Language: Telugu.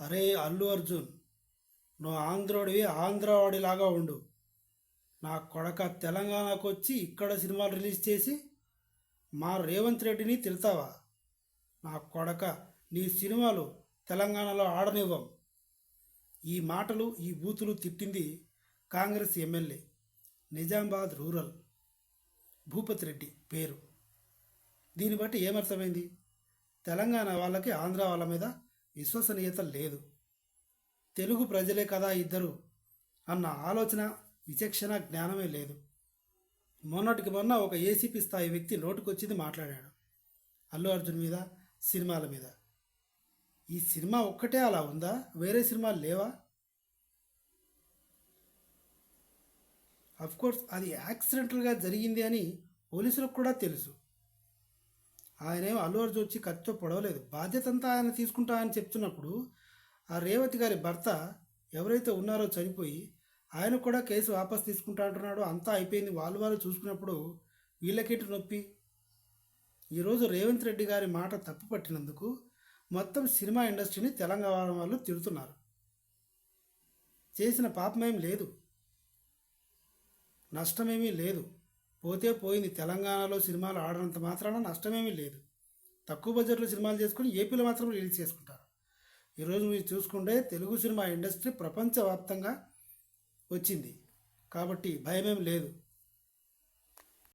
అరే అల్లు అర్జున్ నువ్వు ఆంధ్రోడివి ఆంధ్రవాడిలాగా ఉండు. నా కొడక తెలంగాణకు వచ్చి ఇక్కడ సినిమాలు రిలీజ్ చేసి మా రేవంత్ రెడ్డిని తిడతావా? నా కొడక నీ సినిమాలు తెలంగాణలో ఆడనివ్వం. ఈ మాటలు ఈ బూతులు తిట్టింది Congress MLA. Nizamabad rural. Bhupathi Reddy పేరు. దీన్ని బట్టి ఏమర్థమైంది? తెలంగాణ వాళ్ళకి ఆంధ్ర వాళ్ళ మీద విశ్వసనీయత లేదు. తెలుగు ప్రజలే కదా ఇద్దరు అన్న ఆలోచన విచక్షణ జ్ఞానమే లేదు. మొన్నటికి మొన్న ఒక ఏసీపీ స్థాయి వ్యక్తి నోటుకొచ్చింది మాట్లాడాడు. అల్లు అర్జున్ మీద సినిమాల మీద. ఈ సినిమా ఒక్కటే అలా ఉందా? వేరే సినిమాలు లేవా? అఫ్కోర్స్ అది యాక్సిడెంటల్గా జరిగింది అని పోలీసులకు కూడా తెలుసు. ఆయనేమో అల్లు అర్జున్ వచ్చి ఖర్చుతో పొడవలేదు. బాధ్యత అంతా ఆయన తీసుకుంటా అని చెప్తున్నప్పుడు ఆ రేవతి గారి భర్త ఎవరైతే ఉన్నారో చనిపోయి ఆయన కూడా కేసు వాపస్ తీసుకుంటా అంటున్నాడు. అంతా అయిపోయింది. వాళ్ళు వాళ్ళు చూసుకున్నప్పుడు వీళ్ళకేంటి నొప్పి? ఈరోజు రేవంత్ రెడ్డి గారి మాట తప్పు పట్టినందుకు మొత్తం సినిమా ఇండస్ట్రీని తెలంగాణ వాళ్ళు తిడుతున్నారు. చేసిన పాపమేం లేదు. నష్టమేమీ లేదు. పోతే పోయింది. తెలంగాణలో సినిమాలు ఆడనంత మాత్రాన నష్టమేమీ లేదు. తక్కువ బడ్జెట్లో సినిమాలు చేసుకుని ఏపీలో మాత్రం రిలీజ్ చేసుకుంటారు. ఈరోజు మీరు చూసుకుంటే తెలుగు సినిమా ఇండస్ట్రీ ప్రపంచవ్యాప్తంగా వచ్చింది. కాబట్టి భయమేం లేదు.